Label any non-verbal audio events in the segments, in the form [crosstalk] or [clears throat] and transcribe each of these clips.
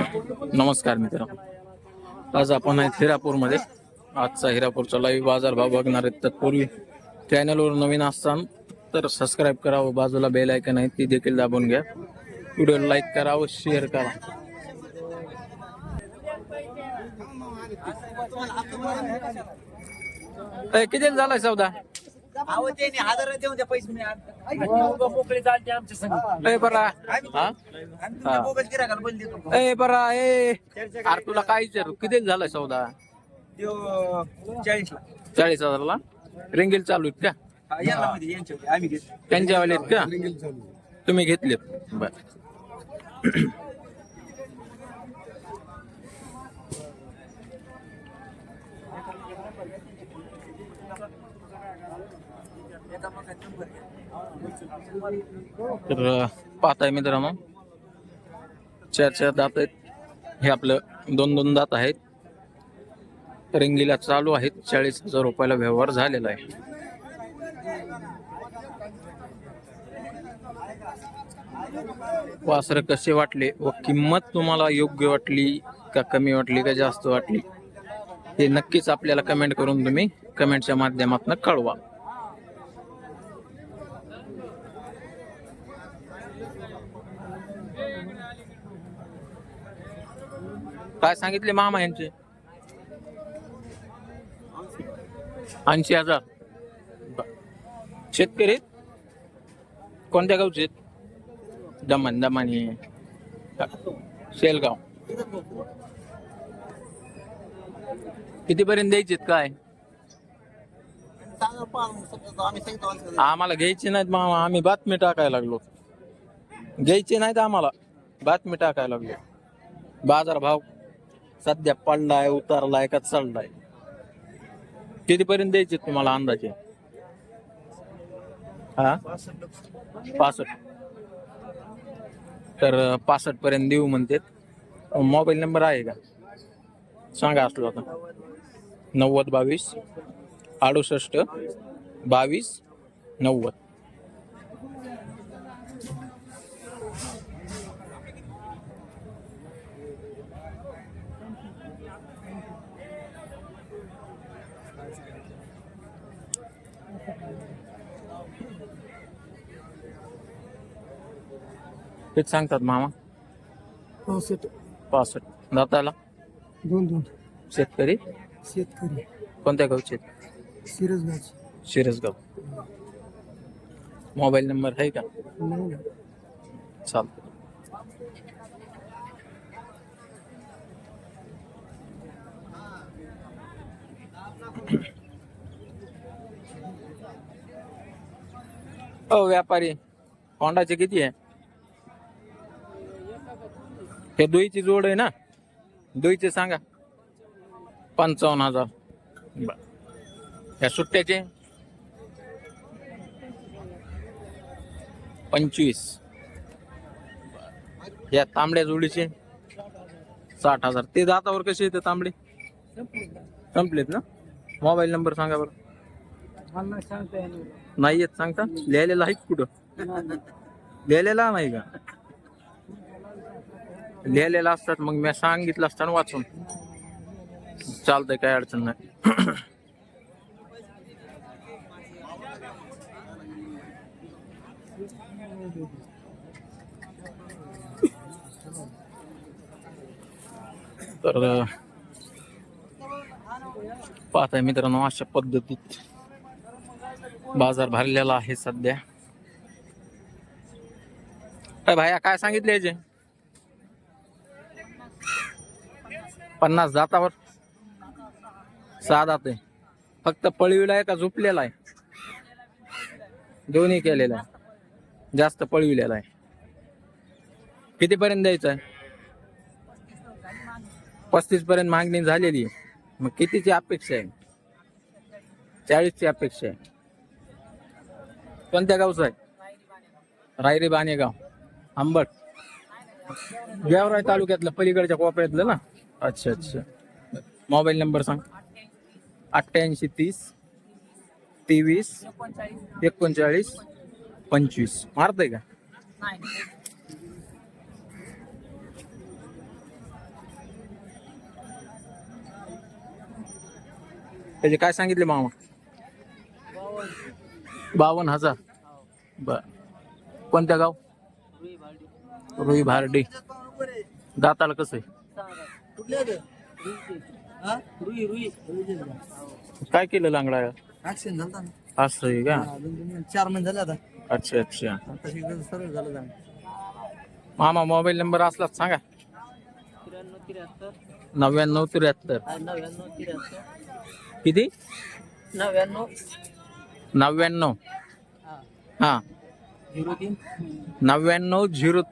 नमस्कार मित्र. आज आपण आहेत हिरापूरमध्ये. आजचा हिरापूरचा लाईव्ह बाजार भाव बघणार आहेत. तत्पूर्वी चॅनलवर नवीन असताना तर सबस्क्राईब करावं बाजूला बेल ऐकन आहे ती देखील दाबून घ्या. व्हिडिओ लाईक करावं शेअर करा. किती झालाय सौदा? अहो त्यांनी हजार देऊन द्या पैसे मी मोकळी चालते आमच्या संग. ए बरा. हा? आम्ही तुमच्या देतो. ए बरा ए. अरे तुला काय विचारू? किती झालाय सौदा? देव चाळीसला. चाळीस हजारला? रिंगील चालू आहेत का? हा, यांना मध्ये यांच्या मध्ये. आम्ही घेतो. त्यांच्यावाले आहेत का? तुम्ही घेतलेत. बर. तर अं, पाहताय मित्रांनो चार चार दात आहेत. हे आपलं दोन दोन दात आहेत. रिंगीला चालू आहेत. चाळीस हजार रुपयाला व्यवहार झालेला आहे. वासर कसे वाटले व किंमत तुम्हाला योग्य वाटली का कमी वाटली का जास्त वाटली हे नक्कीच आपल्याला कमेंट करून तुम्ही कमेंटच्या माध्यमातून कळवा. काय सांगितले मामा यांचे? ऐंशी हजार. शेतकरी आहेत? कोणत्या गावचे आहेत? दमन दमानी. शेलगाव. कितीपर्यंत द्यायचे काय? आम्हाला घ्यायचे नाहीत मामा. आम्ही बातमी टाकायला लागलो. घ्यायचे नाहीत आम्हाला. बातमी टाकायला लागलो. बाजार भाव सध्या पडलाय उतरलाय का चढलाय? कितीपर्यंत द्यायचे तुम्हाला अंदाजे? हा? पासष्ट. तर पासष्ट पर्यंत देऊ म्हणतात. मोबाईल नंबर आहे का? सांगा असलो आता. नव्वद बावीस अडुसष्ट बावीस नव्वद. तेच सांगतात मामा? पावसात पासष्ट. दाताला? दोन दोन. शेतकरी? शेतकरी. कोणत्या गावचे? शिरसगाव. मोबाईल नंबर आहे का? नाही. चालतं हो व्यापारी. होंडाचे किती आहे? हे दुईची जोड आहे ना? दुईचे सांगा. पंचावन्न हजार. बर. ह्या सुट्ट्याचे? पंचवीस. या तांबड्या जोडीचे? साठ हजार. ते दातावर कसे येते तांबडे? संपलेत ना? मोबाईल नंबर सांगा बरं. नाही येत सांगता? लिहिलेला आहे कुठं? लिहिलेला नाही. का? लिहिलेला असतात, मग मी सांगितलं असताना वाचून. चालतंय काय अडचण नाही. तर, पाहताय मित्रांनो, अशा पद्धतीत बाज़ार भरलेला आहे सध्या. भाया, काय सांगितले याचे पन्नास दातावर. सहा दात आहे फक्त पळविला आहे का झोपलेला आहे? दोन्ही केलेला आहे. जास्त पळविलेला आहे. कितीपर्यंत द्यायचं आहे? पस्तीस पर्यंत मागणी झालेली आहे. मग कितीची अपेक्षा आहे? चाळीसची अपेक्षा आहे. कोणत्या गावचं आहे? रायरी बानेगाव आंबट. गेवराय तालुक्यातलं पलीकडच्या कोपऱ्यातलं ना? अच्छा अच्छा. मोबाईल नंबर सांग. अठ्ठ्याऐंशी तीस तेवीस एकोणचाळीस पंचवीस. मारतय का? त्याचे काय सांगितले मामा? बावन्न हजार. बर. कोणत्या गाव? रुई भारडी. दाताला कसं आहे? रुई रुई. काय केलं लांगडा ऍक्सिडेंट झाला ना असं आहे का? दोन- चार महिने झाले आता. अच्छा अच्छा. आता हे सरळ झालं जाणं. मामा मोबाईल नंबर असलाच सांगा. नव्याण्णव त्र्याहत्तर. नव्याण्णव त्र्याहत्तर. किती? नव्याण्णव. नव्याण्णव. हा. झिरो तीन. नव्याण्णव झिरो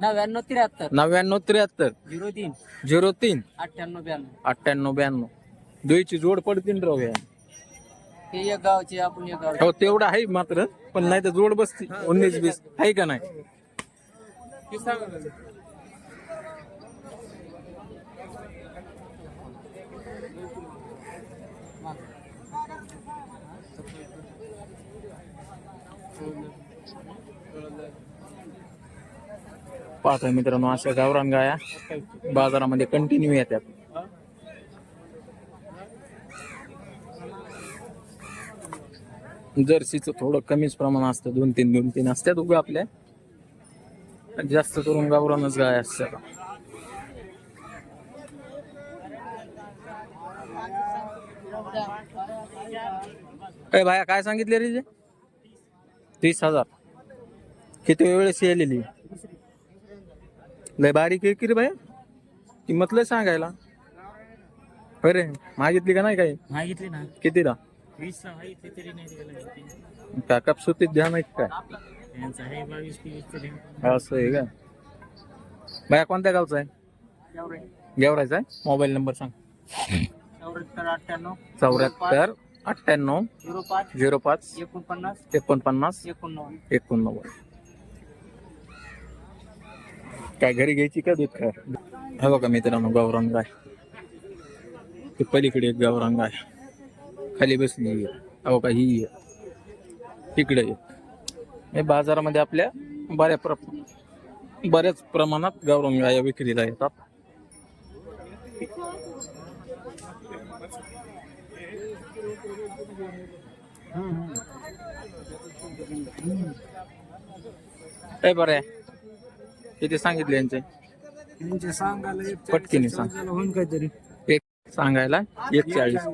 नव्याण्णव त्र्याहत्तर. नव्याण्णव त्र्याहत्तर. झिरो तीन. झिरो तीन. अठ्ठ्याण्णव ब्याण्णव. अठ्ठ्याण्णव ब्याण्णव. दुईची जोड पडतील राव या. हे एक गावचे आपण एक गाव हो तेवढं आहे मात्र पण नाही तर जोड बसती. उन्नीस वीस. आहे का नाही? पाहतोय मित्रांनो अशा गावरान गाया बाजारामध्ये कंटिन्यू येतात. जर्सीचं थोडं कमीच प्रमाण असतं दोन तीन दोन तीन असतात उगा आपल्या. जास्त करून गावरानच गाय असतात. काय भाया काय सांगितले रे जे? तीस हजार. किती वेळेस येलेली? लय बारीक आहे की रे भाया किंमत लय सांगायला. अरे मागितली का नाही काही? मागितली ना. कितीला? वीस मागितली तरी नाही दिलं का कपसुतीत ध्यान आहे काय? त्यांचं आहे बावीस तेवीस तरी. असं आहे का? बाया कोणत्या गावचा आहे? गेवरायचा आहे? मोबाईल नंबर सांग. चौऱ्याहत्तर अठ्ठ्याण्णव. चौऱ्याहत्तर अठ्ठ्याण्णव झिरो पाच. झिरो पाच एकोणपन्नास. एकोणपन्नास एकोणनव्वद. एकोणनव्वद. काय घरी घ्यायची का दूध काय हा बघा मित्रांनो गावरान आहे ते पलीकडे एक गावरान आहे खाली बसली अहो का ही तिकडे इकडे हे बाजारामध्ये आपल्या बऱ्या प्र बऱ्याच प्रमाणात गावरान गाया विक्रीला येतात. ए बरं किती सांगितले यांचे. यांचे सांगायला एक पटकीने सांग. काहीतरी. एक सांगायला एक चाळीस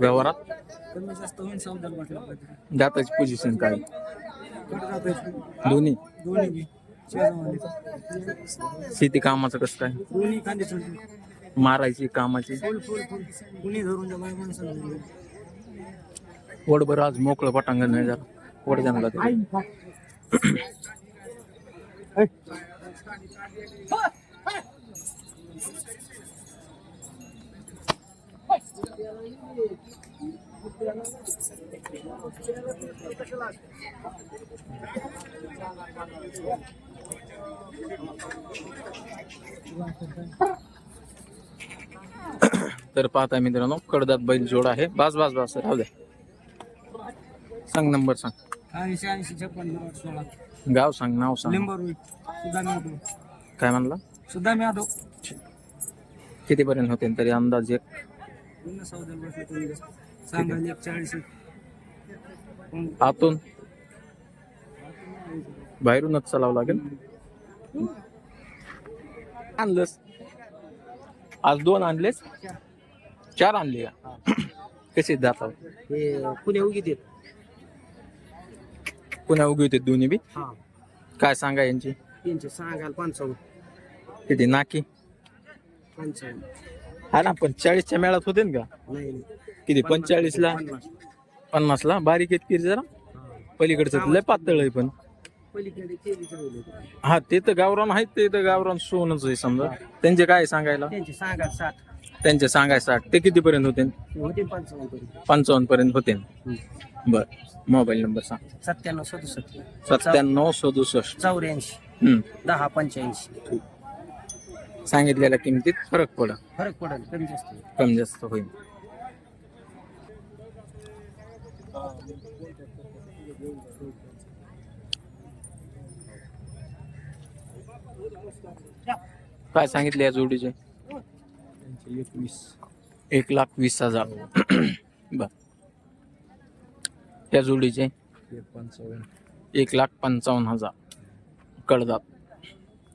व्यवहारात? कमी जास्त होऊन सौदाला म्हटलं काहीतरी. जाताची पोझिशन काय? कुठं दोन्ही? दोन्ही बी. शेजामध्ये शेती कामाचं कसं काय? दोन्ही मारायची कामाची? फुल फुल फुल. कुणी धरून जा बाय माणसाला वडभर आज मोकळं पटांगण नाही जरा वड जंगलात तर पाहता मित्रांनो कडदात बैल जोड आहे. बास बास बास राहू द्या सांग नंबर सांग. ऐंशी ऐंशी छप्पन आठ सोळा. गाव सांग नाव सांग. लिंबर होईल सुद्धा मी आदो काय म्हणला? सुद्धा मी आदो किती पर्यंत होते तरी अंदाज एक? बसले तुम्ही चाळीस आतून? बाहेरूनच चालावं लागेल? आणलंस. आज दोन आणलेस? चार आणले का? [coughs] कसे जातात हे पुणे उगी देत पुन्हा उगी होते दोन्ही बी? हा. काय सांगा यांची? तीनशे पंचावन्न. किती? नाकी? पंचावन्न. हा ना पण चाळीसच्या मेळात होते ना का? नाही किती? पंचेचाळीस ला पन्नास. ला बारीक आहेत की जरा? पलीकडचं लय पातळ आहे पण. हा ते तर गावरान आहेत ते तर गावरान सोनच आहे समजा. त्यांचे काय सांगायला? त्यांचे सांगा साठ. त्यांचे सांगाय साठ. ते किती पर्यंत होते? होते पंचावन्न पर्यंत. पंचावन्न पर्यंत होते बर. मोबाईल नंबर सांग. सत्त्याण्णव सदुसष्ट. सत्त्याण्णव सदुसष्ट. चौऱ्याऐंशी. दहा पंच्याऐंशी. सांगितलेल्या किमतीत फरक पड फरक पडेल कमी जास्त. कमी जास्त होईल. काय सांगितले या जोडीचे? एकवीस एक लाख वीस हजार. [clears throat] बर. या जोडीचे? पंचावन्न एक लाख पंचावन्न हजार. कडदात.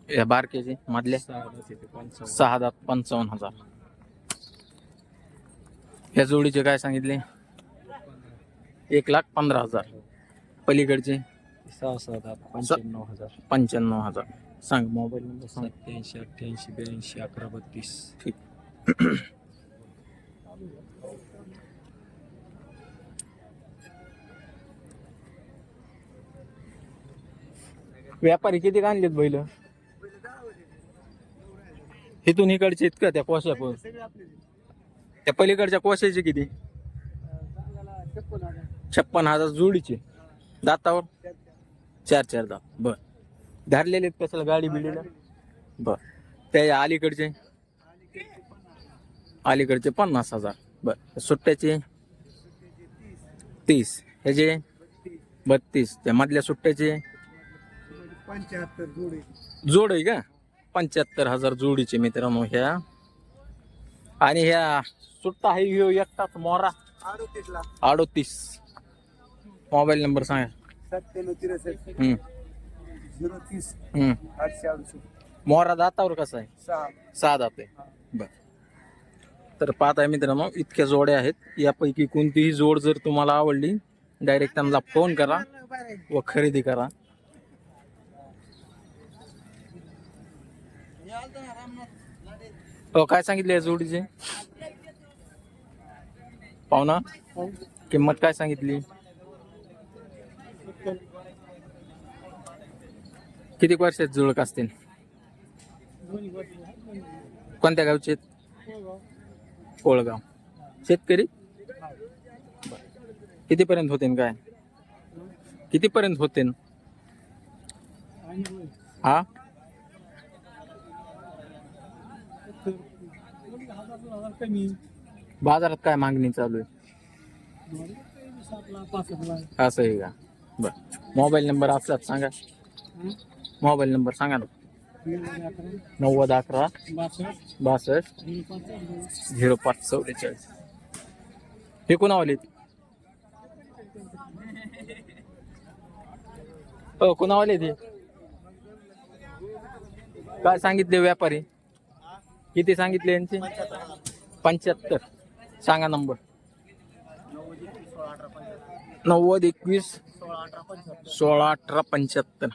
या बारकेचे मधले? सहा दात पंचावन्न हजार. या जोडीचे काय सांगितले? एक लाख पंधरा हजार. पलीकडचे? सहा सहा दहा पंच्याण्णव हजार. पंच्याण्णव हजार. सांग मोबाईल नंबर सांग. सत्याऐंशी अठ्ठ्याऐंशी ब्याऐंशी अकरा बत्तीस. ठीक. व्यापारी किती आणलेत बैल? इथून इकडचे आहेत का त्या कोशा पण? त्या पलीकडच्या कोशाचे किती? छप्पन हजार जोडीचे. दातावर? चार चार दात. बर. धरलेले आहेत कशाला गाडी बिडीला? बर. त्या अलीकडचे? अलीकडचे पन्नास हजार. बर. सुट्ट्याचे? तीस. ह्याचे बत्तीस. त्या मधल्या सुट्ट्याचे? पंच्याहत्तर जोडी जोड आहे का? पंच्याहत्तर हजार जोडीचे मित्रांनो ह्या. आणि ह्या सुट्टा आहे ह्यो एकटाच मोरा. अडोतीस. मोबाईल नंबर सांगा. सत्त्याण्णव त्रेसष्ट. झिरो तीस हम्म. आठशे अडुसष्ट मोरा दातावर कसा आहे? सहा. सहा दात आहे. बर. तर पाहत आहे मित्रांनो इतक्या जोड्या आहेत. यापैकी कोणतीही जोड जर तुम्हाला आवडली डायरेक्ट त्यांना फोन करा व खरेदी करा. हो काय सांगितले या जोडीचे? पाहुणा किंमत काय सांगितली? किती वर्षात जुळक असतील? कोणत्या गावचे कोळगाव. शेतकरी? कितीपर्यंत होते काय? कितीपर्यंत होते हा? बाजारात काय मागणी चालू आहे? असं आहे का? बर. मोबाईल नंबर असलाच सांगा. मोबाईल नंबर सांगा ना. नव्वद अकरा बासष्ट झिरो पाच चौवेचाळीस. हे कुणावाले हो कुणावाले ते काय सांगितले व्यापारी? किती सांगितले यांचे? पंच्याहत्तर. सांगा नंबर. नव्वद एकवीस सोळा अठरा पंच्याहत्तर.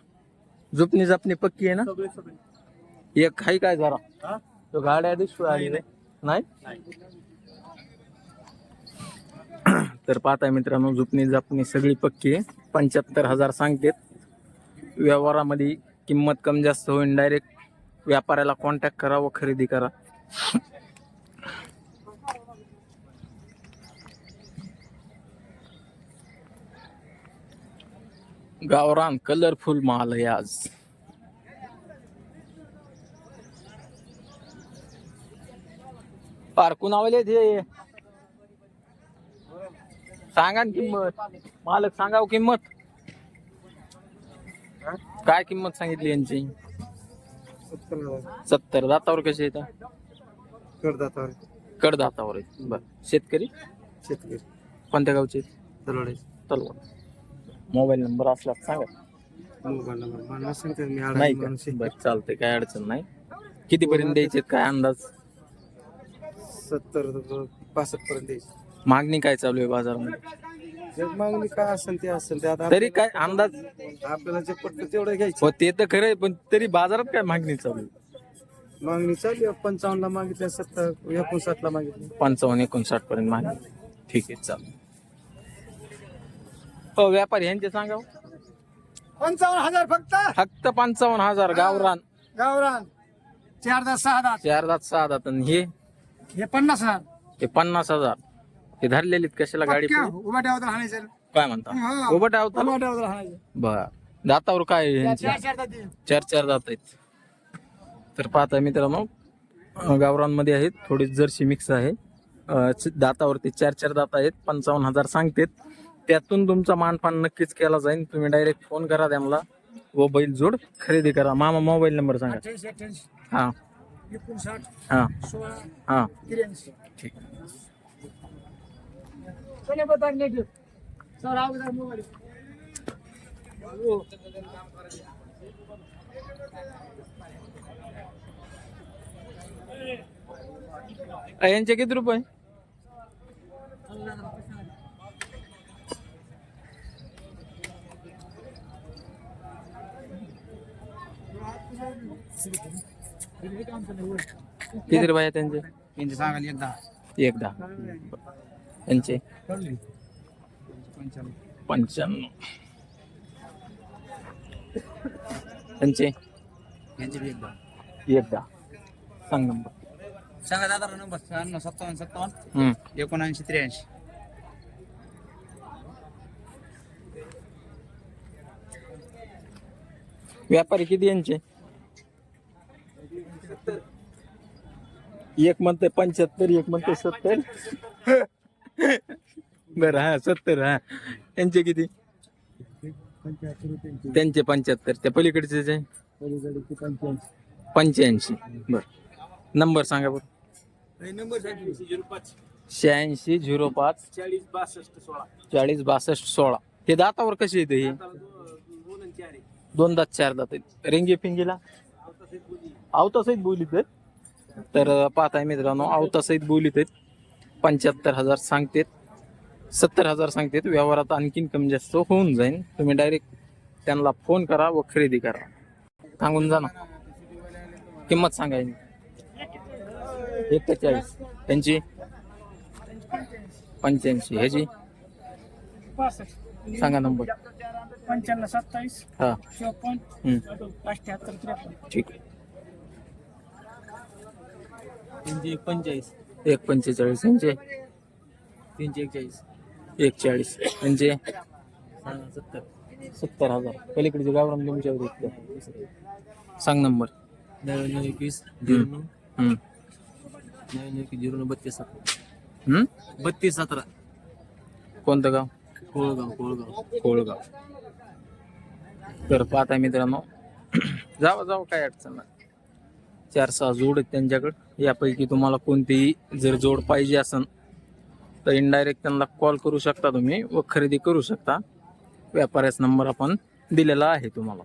झुपणी जपणी पक्की आहे ना? एक आहे काय जरा? तो गाड्या दिसतो आली रे नाही. [clears throat] तर पाहताय मित्रांनो झुपणी जापणी सगळी पक्की आहे. पंच्याहत्तर हजार सांगतेत. व्यवहारामध्ये किंमत कमी जास्त होईल. डायरेक्ट व्यापाऱ्याला कॉन्टॅक्ट करा व खरेदी करा. गावरान कलरफुल माल आहे आज. पारकून आवले ते? सांगा ना किंमत. मालक सांगाव किंमत. काय किंमत सांगितली यांची? सत्तर. दातावर कसे येतात करदातावर कडदातावर. आहेत बर. शेतकरी? शेतकरी. कोणत्या गावचे? तलवाडे. तलवार मोबाईल नंबर असला तर सांगा. मोबाईल नंबर मला सांगते मी नाही का? बर चालतंय काय अडचण नाही. किती पर्यंत द्यायचे काय अंदाज? सत्तर पासष्ट पर्यंत द्यायची. मागणी काय चालू आहे बाजारामध्ये? जग मागणी काय असेल ते असेल ते आता तरी काय अंदाज? आपल्याला जे पटलं तेवढं घ्यायचं. हो ते तर खरं आहे पण तरी बाजारात काय मागणी चालू आहे? मागणी चालू आहे पंचावन्नला मागितल्या सत्तर एकोणसाठला मागितली पंचावन्न एकोणसाठ पर्यंत मागणी. ठीक आहे चालेल. हो व्यापारी यांचे सांगा. पंचावन्न हजार फक्त? फक्त पंचावन्न हजार गावरान. गावरान. चार दहा सहा दहा चार दात सहा दात. आणि हे? हे पन्नास हजार. हे पन्नास हजार. हे धरलेलीत कशाला गाडी पक्क्या, पुढे? उभा ठेवता हाणायचं काय म्हणता? हा. उभं ठेवता बर. दातावर काय आहे? चार चार दाती. चार चार दात आहेत. तर पाहता मित्रांनो अं, गावरांमध्ये आहेत. थोडी जर्सी मिक्स आहे. अं, च- दातावरती चार चार दात आहेत. पंचावन्न हजार सांगतेत. त्यातून तुमचा मानपान नक्कीच केला जाईल. तुम्ही डायरेक्ट फोन करा त्यांना. व बैल जोड खरेदी करा. मामा मोबाईल नंबर सांगा. हा. हा. हा. ठीक. यांचे किती रुपये? किती रुपये त्यांचे? त्यांचे सांगाल एकदा. एकदा. यांचे पंच्याण्णव. पंच्याण्णव त्यांचे एकदा. सांग नंबर. सांगा दादा नंबर. शहाण्णव सत्तावन्न सत्तावन्न. एकोणऐंशी त्र्याऐंशी. व्यापारी किती यांचे? एक म्हणते पंच्याहत्तर एक म्हणते सत्तर. बर हा सत्तर हा. त्यांचे किती? त्यांचे पंच्याहत्तर. त्या पलीकडचे पंच्याऐंशी. बर. नंबर सांगा बरं. नंबर शहाऐंशी झिरो पाच. चाळीस बासष्ट सोळा. चाळीस बासष्ट सोळा हे दातावर कसे येते हे? दोन दात चार दात आहेत. रेंगे फिंगीला आवतासहित बोलीत आहेत. तर पाहताय मित्रांनो आवतासहित बोलीत आहेत. पंच्याहत्तर हजार सांगतेत सत्तर हजार सांगतेत. व्यवहारात आणखीन कमी जास्त होऊन जाईल तुम्ही डायरेक्ट त्यांना फोन करा व खरेदी करा. सांगून जा ना. किंमत सांगायची एक्केचाळीस त्यांची? पंच्याऐंशी. ह्याची? सांगा नंबर पंच्याण्णव सत्तावीस. हा. ठीक आहे. त्यांचे पंचेचाळीस एक पंचेचाळीस यांचे तीनशे एकचाळीस. एकचाळीस यांचे सत्तर सत्तर हजार. पलीकडचे गावरान तुमच्यावर येते सांग नंबर. नव्याण्णव एकवीस झिरो नऊ. हम्म. नव्याण्णव एकवीस झिरो नऊ बत्तीस सतरा. हम्म? बत्तीस सतरा. कोणतं गाव? कोळगाव कोळगाव. कोळगाव. तर पाहता मित्रांनो जावा जावा काय अडचण नाही. चार सहा जोड आहेत त्यांच्याकडे. यापैकी तुम्हाला कोणतीही जर जोड पाहिजे असेल तर इनडायरेक्ट त्यांना कॉल करू शकता तुम्ही व खरेदी करू शकता. व्यापाऱ्याचा नंबर आपण दिलेला आहे तुम्हाला.